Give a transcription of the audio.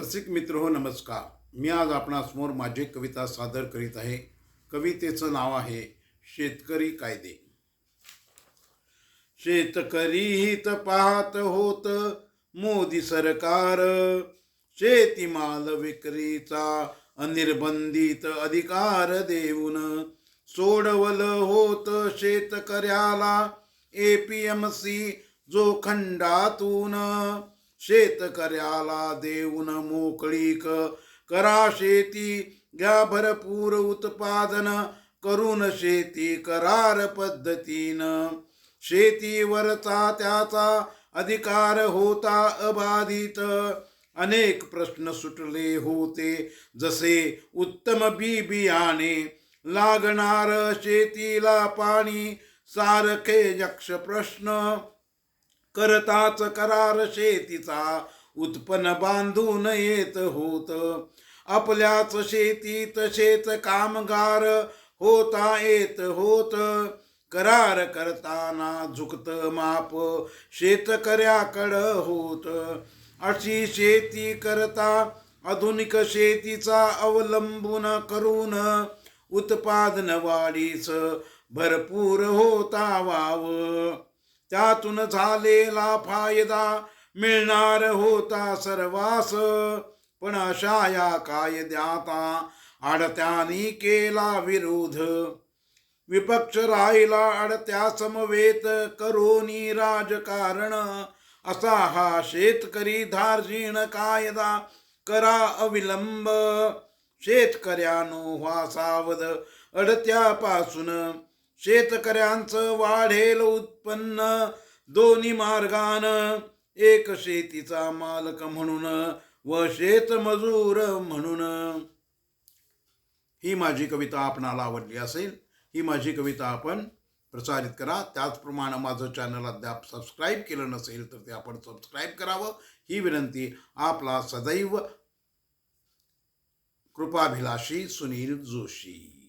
रसिक मित्र हो नमस्कार. मी आज आपणासमोर माझी कविता सादर करीत आहे. कवितेचं नाव आहे शेतकरी कायदे. शेतकरी हित पाहत होत मोदी सरकार. शेतीमाल विक्रीचा अनिर्बंधित अधिकार देऊन सोडवलं होत शेतकऱ्याला. एपीएमसी सी जोखंडातून शेतकऱ्याला देऊन मोकळीक करा शेती घ्या भरपूर उत्पादन करून शेती करार पद्धतीनं. शेतीवरचा त्याचा अधिकार होता अबाधित. अनेक प्रश्न सुटले होते जसे उत्तम बी बियाणे लागणार शेतीला पाणी सारखे यक्ष प्रश्न. करताच करार शेतीचा. उत्पन्न बांधून येत होत. आपल्याच शेतीत शेत कामगार होता येत होत. करार करताना झुकत माप शेतकऱ्याकडं होत. अशी शेती करता आधुनिक शेतीचा अवलंबून करून उत्पादन वाढीस भरपूर होता वाव. त्यातून झालेला फायदा मिळणार होता सर्वास. पण अशा या कायद्याता आडत्यानी केला विरोध. विपक्ष राहिला अडत्या समवेत करोनी राजकारण. असा हा शेतकरी धार्जिण कायदा करा अविलंब. शेतकऱ्यानो व्हा सावध. अडत्यापासून शेतकऱ्यांचं वाढेल उत्पन्न. दोन्ही मार्गानं एक शेतीचा मालक म्हणून व शेतमजूर म्हणून. ही माझी कविता आपणाला आवडली असेल ही माझी कविता आपण प्रसारित करा. त्याचप्रमाणे माझं चॅनल अद्याप सबस्क्राईब केलं नसेल तर ते आपण सबस्क्राईब करावं. ही विनंती आपला सदैव कृपाभिलाषी सुनील जोशी.